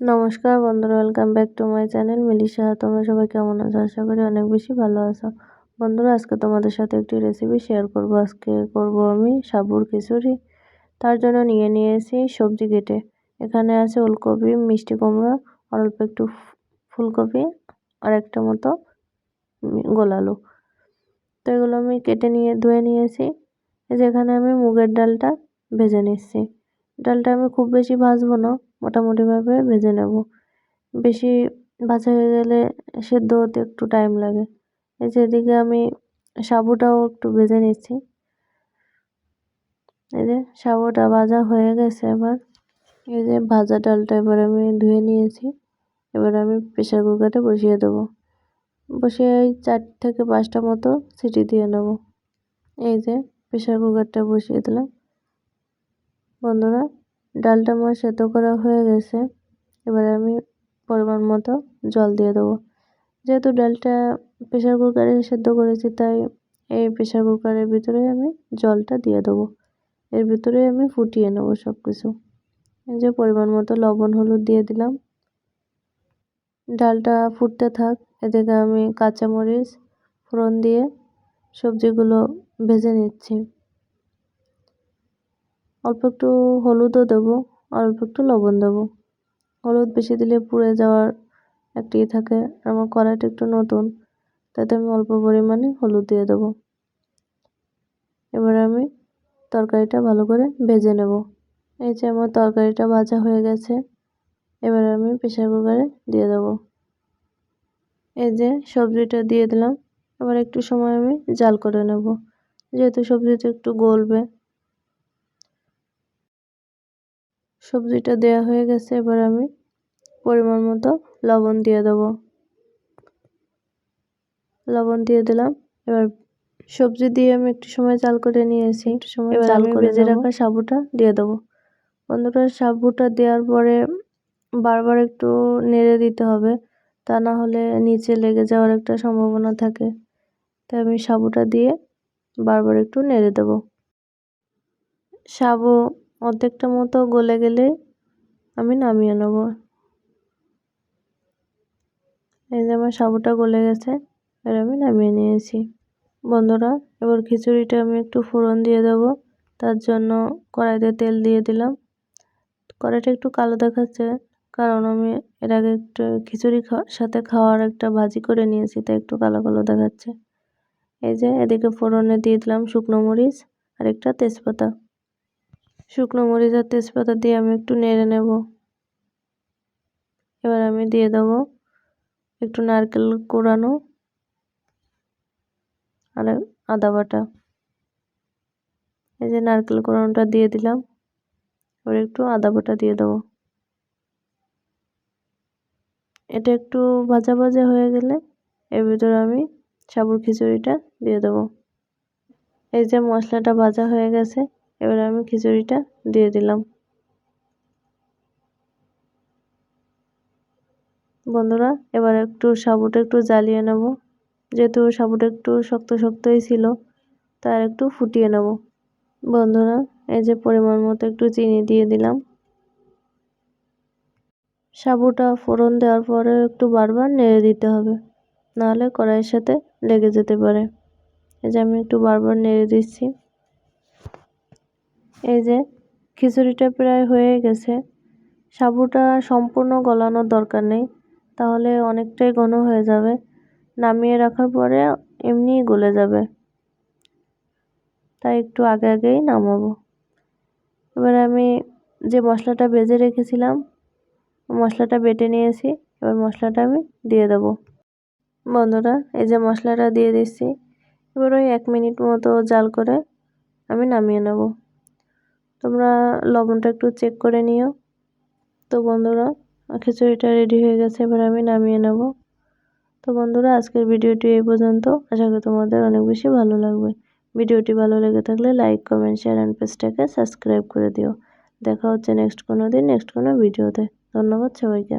নমস্কার বন্ধুরা welcome back to my channel Milisha, তোমরা সবাই কেমন আছো? আশা করি অনেক বেশি ভালো আছো। বন্ধুরা, আজকে তোমাদের সাথে একটি রেসিপি শেয়ার করব। আজকে করব আমি সাবুর খিচুড়ি। তার জন্য নিয়ে নিয়েছি সবজি কেটে। এখানে আছে ওলকপি, মিষ্টি কুমড়া, আর অল্প একটু ফুলকপি, আর একটা মতো গোলালু তো এগুলো আমি কেটে নিয়ে, ধুয়ে নিয়েছি। যেখানে আমি মুগের ডালটা ভেজে নিচ্ছি। ডালটা আমি খুব বেশি ভাজবো না। মোটামুটিভাবে ভেজে নেব। বেশি ভাজা হয়ে গেলে সেদ্ধ হতে একটু টাইম লাগে। এই যে এদিকে আমি সাবুটাও একটু ভেজে নিচ্ছি। এই যে সাবুটা ভাজা হয়ে গেছে এবার। এই যে ভাজা ডালটা এবার আমি ধুয়ে নিয়েছি। এবার আমি প্রেশার কুকারে বসিয়ে দেবো। বসিয়ে এই চার থেকে পাঁচটা মতো সিটি দিয়ে নেব। এই যে প্রেশার কুকারটা বসিয়ে দিলাম। বন্ধুরা ডালটা আমার সেদ্ধ করা হয়ে গেছে। এবারে আমি পরিমাণ মতো জল দিয়ে দেবো। যেহেতু ডালটা প্রেশার কুকারে সেদ্ধ করেছি, তাই এই প্রেশার কুকারের ভিতরে আমি জলটা দিয়ে দেবো। এর ভিতরে আমি ফুটিয়ে নেব সব কিছু এই যে পরিমাণ মতো লবণ, হলুদ দিয়ে দিলাম। ডালটা ফুটতে থাক, এদিকে আমি কাঁচামরিচ, ফোড়ন দিয়ে সবজিগুলো ভেজে নিচ্ছি। অল্প একটু হলুদও দেবো, আর অল্প একটু লবণ দেবো। হলুদ বেশি দিলে পুড়ে যাওয়ার একটি থাকে আর আমার কড়াইটা একটু নতুন, তাতে আমি অল্প পরিমাণে হলুদ দিয়ে দেবো। এবার আমি তরকারিটা ভালো করে ভেজে নেব। এই যে আমার তরকারিটা ভাজা হয়ে গেছে, এবার আমি প্রেশার কুকারে দিয়ে দেবো। এই যে সবজিটা দিয়ে দিলাম, এবার একটু সময় আমি জাল করে নেব। যেহেতু সবজিটা একটু গলবে সবজিটা দেওয়া হয়ে গেছে এবার আমি পরিমাণ মতো লবণ দিয়ে দেবো। লবণ দিয়ে দিলাম এবার সবজি দিয়ে আমি একটু সময় চাল করে নিয়েছি। একটু সময় চাল করে ভেজে রাখা সাবুটা দিয়ে দেবো। বন্ধুরা সাবুটা দেওয়ার পরে বারবার একটু নেড়ে দিতে হবে তা না হলে নিচে লেগে যাওয়ার একটা সম্ভাবনা থাকে। তাই আমি সাবুটা দিয়ে বারবার একটু নেড়ে দেবো। সাবু অর্ধেকটা মতো গলে গেলে আমি নামিয়ে নেব। এই যে আমার সাবুটা গলে গেছে এবার আমি নামিয়ে নিয়েছি। বন্ধুরা, এবার খিচুড়িটা আমি একটু ফোড়ন দিয়ে দেব, তার জন্য কড়াইতে তেল দিয়ে দিলাম। কড়াইটা একটু কালো দেখাচ্ছে, কারণ আমি এর আগে একটু খিচুড়ি সাথে খাওয়ার একটা ভাজি করে নিয়েছি, তাই একটু কালো কালো দেখাচ্ছে। এই যে এদিকে ফোড়নে দিয়ে দিলাম শুকনো মরিচ আর একটা তেজপাতা। শুকনো মরিচ আর তেজপাতা দিয়ে আমি একটু নেড়ে নেব। এবার আমি দিয়ে দেবো একটু নারকেল কোড়ানো আর আদা বাটা। এই যে নারকেল কোড়ানোটা দিয়ে দিলাম, এবার একটু আদা বাটা দিয়ে দেবো। এটা একটু ভাজা ভাজা হয়ে গেলে এর ভিতরে আমি সাবুর খিচুড়িটা দিয়ে দেবো। এই যে মশলাটা ভাজা হয়ে গেছে এবার আমি খিচুড়িটা দিয়ে দিলাম। বন্ধুরা, এবার একটু সাবুটা একটু জ্বালিয়ে নেব। যেহেতু সাবুটা একটু শক্ত শক্তই ছিল, তার একটু ফুটিয়ে নেব। বন্ধুরা, এই যে পরিমাণ মতো একটু চিনি দিয়ে দিলাম। সাবুটা ফোড়ন দেওয়ার পরে একটু বারবার নেড়ে দিতে হবে, নাহলে কড়াইয়ের সাথে লেগে যেতে পারে। এই যে আমি একটু বারবার নেড়ে দিচ্ছি। এই যে খিচুড়িটা প্রায় হয়ে গেছে। সাবুটা সম্পূর্ণ গলানোর দরকার নেই, তাহলে অনেকটাই ঘন হয়ে যাবে। নামিয়ে রাখার পরে এমনিই গলে যাবে। তাই একটু আগে আগেই নামাবো। এবার আমি যে মশলাটা বেজে রেখেছিলাম, মশলাটা বেটে নিয়েছি। এবার মশলাটা আমি দিয়ে দেব। বন্ধুরা, এই যে মশলাটা দিয়ে দিচ্ছি, এবার ওই এক মিনিট মতো জাল করে আমি নামিয়ে নেব। তোমরা লবণটা একটু চেক করে নিও। তো বন্ধুরা, খিচুড়িটা রেডি হয়ে গেছে, এবার আমি নামিয়ে নেব। তো বন্ধুরা, আজকের ভিডিওটি এই পর্যন্ত। আশা করি তোমাদের অনেক বেশি ভালো লাগবে। ভিডিওটি ভালো লেগে থাকলে লাইক কমেন্ট শেয়ার অ্যান্ড পেজটাকে সাবস্ক্রাইব করে দিও। দেখা হচ্ছে নেক্সট কোনো দিন নেক্সট কোনো ভিডিওতে। ধন্যবাদ সবাইকে।